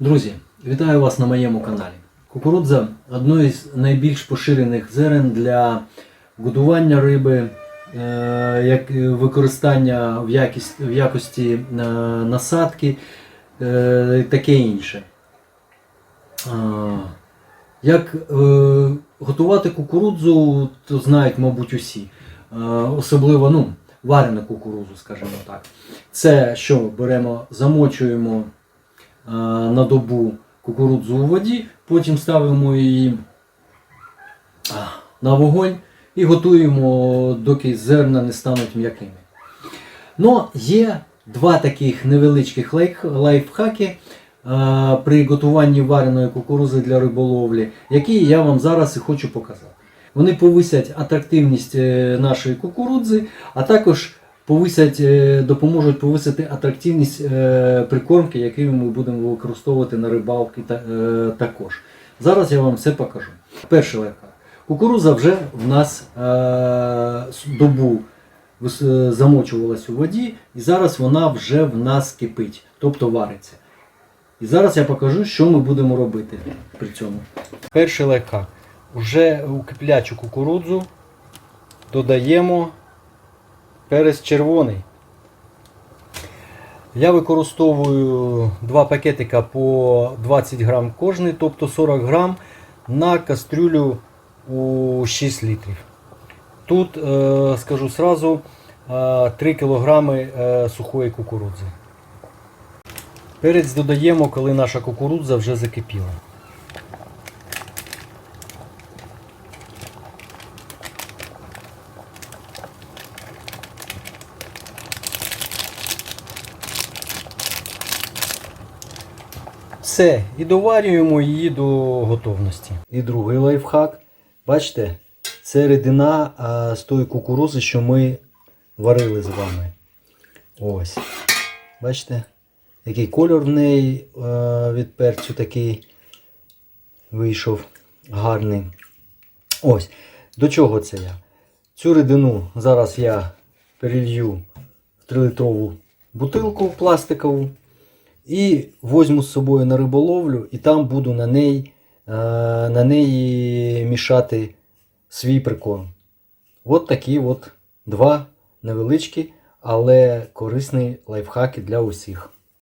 Друзі, вітаю вас на моєму каналі. Кукурудза одне із найбільш поширених зерен для годування риби, е, як використання в, якість, в якості е, насадки, е, таке інше. Як готувати кукурудзу, то знають, мабуть, усі. Особливо ну, варену кукурудзу, скажімо так. Це що беремо, замочуємо на добу кукурудзу у воді, потім ставимо її на вогонь і готуємо, доки зерна не стануть м'якими. Ну, є два таких невеличких лайф- лайфхаки е, при готуванні вареної кукурузи для риболовлі, які я вам зараз і хочу показати. Вони повисять атрактивність е, нашої кукурудзи, а також повисять, е, допоможуть повисити атрактивність е, прикормки, які ми будемо використовувати на рибалки е, також. Зараз я вам все покажу. Перший лайфхак. Кукуруза вже в нас добу замочувалась у воді, і зараз вона вже в нас кипить, тобто вариться. І зараз я покажу, що ми будемо робити при цьому. Перший лайфхак. Уже у киплячу кукурудзу додаємо перець червоний. Я використовую два пакетика по 20 грам кожний, тобто 40 грам на кастрюлю у 6 літрів. Тут, е, скажу сразу, е, 3 кілограми е, сухої кукурудзи. Перець додаємо, коли наша кукурудза вже закипіла. Все, і доварюємо її до готовності. І другий лайфхак. Бачите, це рідина а, з тої кукурузи, що ми варили з вами. Ось. Бачите, який кольор в неї е, від перцю такий вийшов гарний. Ось. До чого це я? Цю рідину зараз я перелью в 3-литрову бутилку пластикову. І возьму з собою на риболовлю, і там буду на неї, е, на неї мішати свій прикорм. От такі от два невеличкі, але корисні лайфхаки для усіх.